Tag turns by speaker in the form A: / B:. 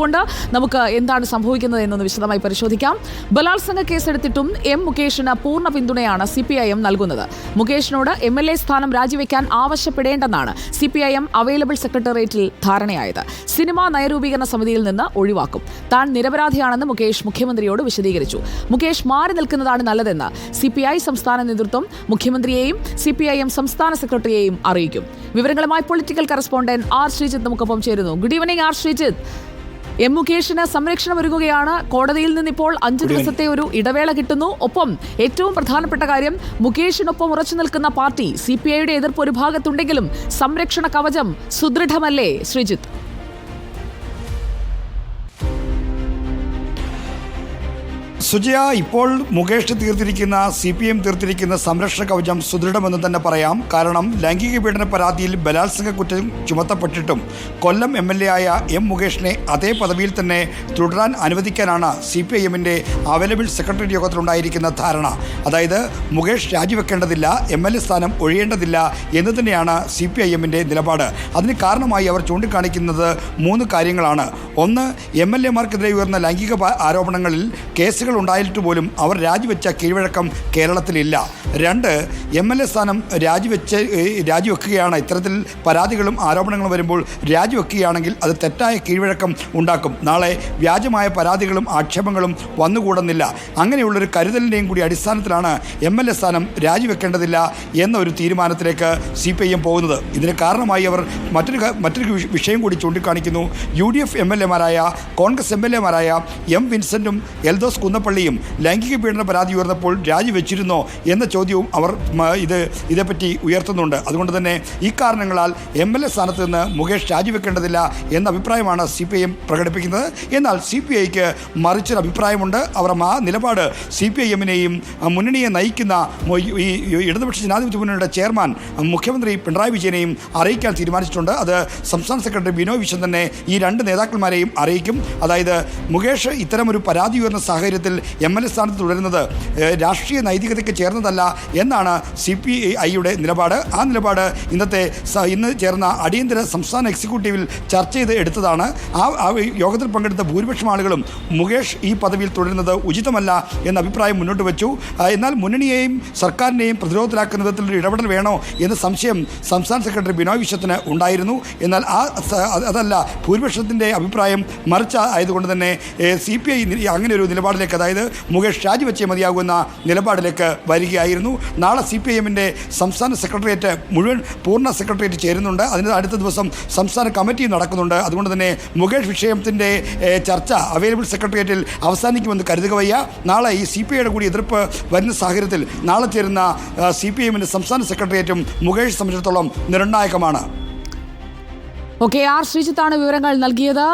A: ചെയ്തുകൊണ്ട് നമുക്ക് എന്താണ് സംഭവിക്കുന്നത് എന്നൊന്ന് വിശദമായി പരിശോധിക്കാം. ബലാത്സംഗ കേസെടുത്തിട്ടും എം മുകേഷിന് പൂർണ പിന്തുണയാണ് സി പി ഐ എം നൽകുന്നത്. മുകേഷിനോട് എം എൽ എ സ്ഥാനം രാജിവെക്കാൻ ആവശ്യപ്പെടേണ്ടെന്നാണ് C P I M available സെക്രട്ടേറിയറ്റിൽ ധാരണയായത്. സിനിമാ നയരൂപീകരണ സമിതിയിൽ നിന്ന് ഒഴിവാക്കും. താൻ നിരപരാധിയാണെന്ന് മുകേഷ് മുഖ്യമന്ത്രിയോട് വിശദീകരിച്ചു. മുകേഷ് മാറി നിൽക്കുന്നതാണ് നല്ലതെന്ന് സി പി ഐ സംസ്ഥാന നേതൃത്വം മുഖ്യമന്ത്രിയെയും സി പി ഐ എം സംസ്ഥാന സെക്രട്ടറിയെയും അറിയിക്കും. വിവരങ്ങളുമായി പൊളിറ്റിക്കൽ കറസ്പോണ്ടന്റ് ആർ ശ്രീജിത്ത് നമുക്കൊപ്പം ചേരുന്നു. Good evening R Sreejith. M മുകേഷിന് സംരക്ഷണം ഒരുങ്ങുകയാണ്. കോടതിയിൽ നിന്നിപ്പോൾ അഞ്ചു ദിവസത്തെ ഒരു ഇടവേള കിട്ടുന്നു. ഒപ്പം ഏറ്റവും പ്രധാനപ്പെട്ട കാര്യം മുകേഷിനൊപ്പം ഉറച്ചു നിൽക്കുന്ന പാർട്ടി സി പി ഐയുടെ എതിർപ്പ് ഒരു ഭാഗത്തുണ്ടെങ്കിലും സംരക്ഷണ കവചം സുദൃഢമല്ലേ ശ്രീജിത്ത്?
B: സുജയ ഇപ്പോൾ മുകേഷ് തീർത്തിരിക്കുന്ന സി പി എം തീർത്തിരിക്കുന്ന സംരക്ഷണ കവചം സുദൃഢമെന്ന് തന്നെ പറയാം. കാരണം ലൈംഗിക പീഡന പരാതിയിൽ ബലാത്സംഗ കുറ്റം ചുമത്തപ്പെട്ടിട്ടും കൊല്ലം എം എൽ എ ആയ എം മുകേഷിനെ അതേ പദവിയിൽ തന്നെ തുടരാൻ അനുവദിക്കാനാണ് സി പി ഐ എമ്മിന്റെ അവൈലബിൾ സെക്രട്ടറി യോഗത്തിലുണ്ടായിരിക്കുന്ന ധാരണ. അതായത് മുകേഷ് രാജിവെക്കേണ്ടതില്ല എം എൽ എ സ്ഥാനം ഒഴിയേണ്ടതില്ല എന്ന് തന്നെയാണ് സി പി ഐ എമ്മിന്റെ നിലപാട്. അതിന് കാരണമായി അവർ ചൂണ്ടിക്കാണിക്കുന്നത് മൂന്ന് കാര്യങ്ങളാണ്. ഒന്ന് എം എൽ എമാർക്കെതിരെ ഉയർന്ന ലൈംഗിക ആരോപണങ്ങളിൽ കേസുകൾ ഉണ്ടായിട്ട് പോലും അവർ രാജിവെച്ച കീഴ്വഴക്കം കേരളത്തിലില്ല. രണ്ട് എം എൽ എ സ്ഥാനം രാജിവെച്ച് രാജിവെക്കുകയാണ്. ഇത്തരത്തിൽ പരാതികളും ആരോപണങ്ങളും വരുമ്പോൾ രാജിവെക്കുകയാണെങ്കിൽ അത് തെറ്റായ കീഴ്വഴക്കം ഉണ്ടാക്കും. നാളെ വ്യാജമായ പരാതികളും ആക്ഷേപങ്ങളും വന്നുകൂടുന്നില്ല. അങ്ങനെയുള്ളൊരു കരുതലിന്റെയും കൂടി അടിസ്ഥാനത്തിലാണ് എം എൽ എ സ്ഥാനം രാജിവെക്കേണ്ടതില്ല എന്നൊരു തീരുമാനത്തിലേക്ക് സി പി ഐ എം പോകുന്നത്. ഇതിന് കാരണമായി അവർ മറ്റൊരു മറ്റൊരു വിഷയം കൂടി ചൂണ്ടിക്കാണിക്കുന്നു. U D F M L എമാരായ Congress M L എമാരായ എം വിൻസെന്റും എൽദോസ് കുന്നപ്പള്ളിയും ലൈംഗിക പീഡന പരാതി ഉയർന്നപ്പോൾ രാജിവെച്ചിരുന്നോ എന്ന ചോദ്യവും അവർ ഇത് ഇതേപ്പറ്റി ഉയർത്തുന്നുണ്ട്. അതുകൊണ്ട് തന്നെ ഈ കാരണങ്ങളാൽ എം എൽ എ സ്ഥാനത്ത് നിന്ന് മുകേഷ് രാജിവെക്കേണ്ടതില്ല എന്ന അഭിപ്രായമാണ് സി പി ഐ പ്രകടിപ്പിക്കുന്നത്. എന്നാൽ സി പി ഐക്ക് മറിച്ചൊരു അഭിപ്രായമുണ്ട്. അവർ ആ നിലപാട് സി പി ഐ എമ്മിനെയും മുന്നണിയെ നയിക്കുന്ന ഈ ഇടതുപക്ഷ ജനാധിപത്യ മുന്നണിയുടെ ചെയർമാൻ മുഖ്യമന്ത്രി പിണറായി വിജയനെയും അറിയിക്കാൻ തീരുമാനിച്ചിട്ടുണ്ട്. അത് സംസ്ഥാന സെക്രട്ടറി ബിനോയ് വിശ്വൻ തന്നെ ഈ രണ്ട് നേതാക്കന്മാരെയും അറിയിക്കും. അതായത് മുകേഷ് ഇത്തരമൊരു പരാതി ഉയർന്ന സാഹചര്യത്തിൽ എം എൽ എ സ്ഥാനത്ത് തുടരുന്നത് രാഷ്ട്രീയ നൈതികതയ്ക്ക് ചേർന്നതല്ല എന്നാണ് സി പി ഐയുടെ നിലപാട്. ആ നിലപാട് ഇന്നത്തെ ഇന്ന് ചേർന്ന അടിയന്തര സംസ്ഥാന എക്സിക്യൂട്ടീവിൽ ചർച്ച ചെയ്ത് എടുത്തതാണ്. ആ യോഗത്തിൽ പങ്കെടുത്ത ഭൂരിപക്ഷം ആളുകളും മുകേഷ് ഈ പദവിയിൽ തുടരുന്നത് ഉചിതമല്ല എന്ന അഭിപ്രായം മുന്നോട്ട് വെച്ചു. എന്നാൽ മുന്നണിയെയും സർക്കാരിനെയും പ്രതിരോധത്തിലാക്കുന്ന വിധത്തിലൊരു ഇടപെടൽ വേണോ എന്ന സംശയം സംസ്ഥാന സെക്രട്ടറി ബിനോയ് വിശ്വത്തിന് ഉണ്ടായിരുന്നു. എന്നാൽ ആ അതല്ല ഭൂരിപക്ഷത്തിന്റെ അഭിപ്രായം മറിച്ച ആയതുകൊണ്ട് തന്നെ സി പി ഐ അങ്ങനെ ഒരു നിലപാടിലേക്ക് അതായത് മുകേഷ് രാജിവെച്ചേ മതിയാകുന്ന നിലപാടിലേക്ക് വരികയായിരുന്നു. നാളെ സി പി എമ്മിന്റെ സംസ്ഥാന സെക്രട്ടേറിയറ്റ് മുഴുവൻ പൂർണ സെക്രട്ടേറിയറ്റ് ചേരുന്നുണ്ട്. അതിന് അടുത്ത ദിവസം സംസ്ഥാന കമ്മിറ്റി നടക്കുന്നുണ്ട്. അതുകൊണ്ട് തന്നെ മുകേഷ് വിഷയത്തിന്റെ ചർച്ച അവൈലബിൾ സെക്രട്ടേറിയറ്റിൽ അവസാനിക്കുമെന്ന് കരുതുക വയ്യ. നാളെ ഈ സി പി ഐയുടെ കൂടി എതിർപ്പ് വരുന്ന സാഹചര്യത്തിൽ നാളെ ചേരുന്ന സി പി എമ്മിന്റെ സംസ്ഥാന സെക്രട്ടേറിയറ്റും മുകേഷ് സംബന്ധിച്ചിടത്തോളം നിർണായകമാണ്
A: ഓക്കെ ആർ ശ്രീജിത്താണ് വിവരങ്ങൾ നൽകിയത്.